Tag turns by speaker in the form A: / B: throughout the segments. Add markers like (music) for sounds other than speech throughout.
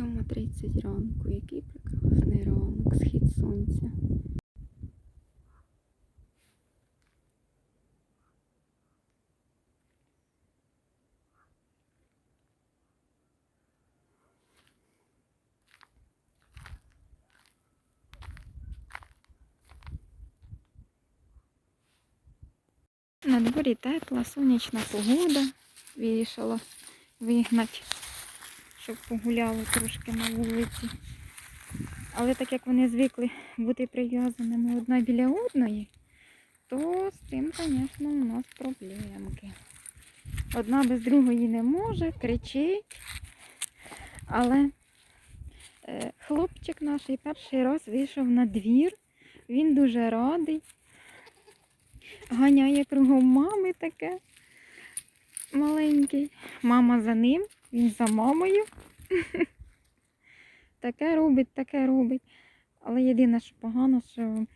A: 7.30 ранку. Який прекрасний ранок, схід сонця. На дворі тепла, сонячна погода. Вирішила вигнати, щоб погуляли трошки на вулиці. Але так як вони звикли бути прив'язаними одна біля одної, то з цим, звісно, у нас проблемки. Одна без другої не може, кричить. Але е, хлопчик наш перший раз вийшов на двір. Він дуже радий. Ганяє кругом мами таке маленький. Мама за ним, він за мамою. (laughs) Таке робить, таке робить. Але єдине, що погано, що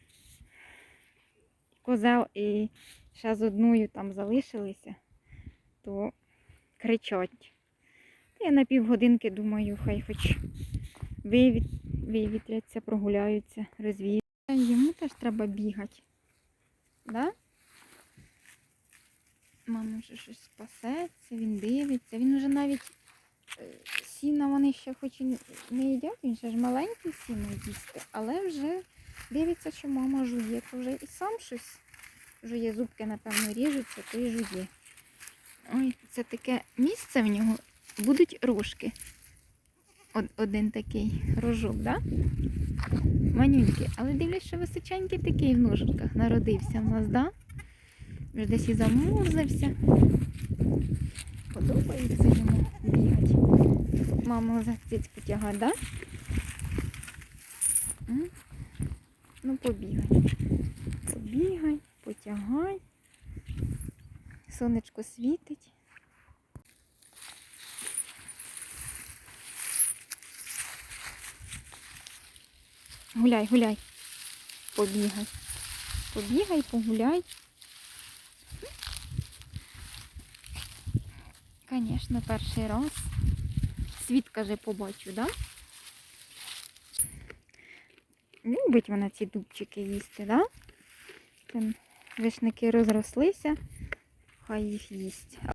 A: козел і ще з одною там залишилися, то кричать. Я на півгодинки думаю, хай хоч вивіт... вивітряться, прогуляються, розвіються. Йому теж треба бігати. Да? Мама вже щось спасеться, він дивиться. Він вже навіть ще хоч і не їдять, він ще ж маленький сіно їсти, але вже дивиться, що мама жує, то вже і сам щось жує, зубки, напевно, ріжуться, то і жує. Ой, це таке місце в нього. Будуть рожки. Один такий рожок, да? Манюнький. Але дивлюсь, що височенький такий в ножках народився в нас, да? Вже десь і замурзався. Подобається йому бігати. Маму за цицьку тягати, да? Ну, побігай. Побігай, потягай. Сонечко світить. Гуляй, гуляй. Побігай. Побігай, погуляй. Звісно, перший раз. Світ, каже, побачу, да? Любить вона ці дубчики їсти, да? Вишники розрослися, хай їх їсть.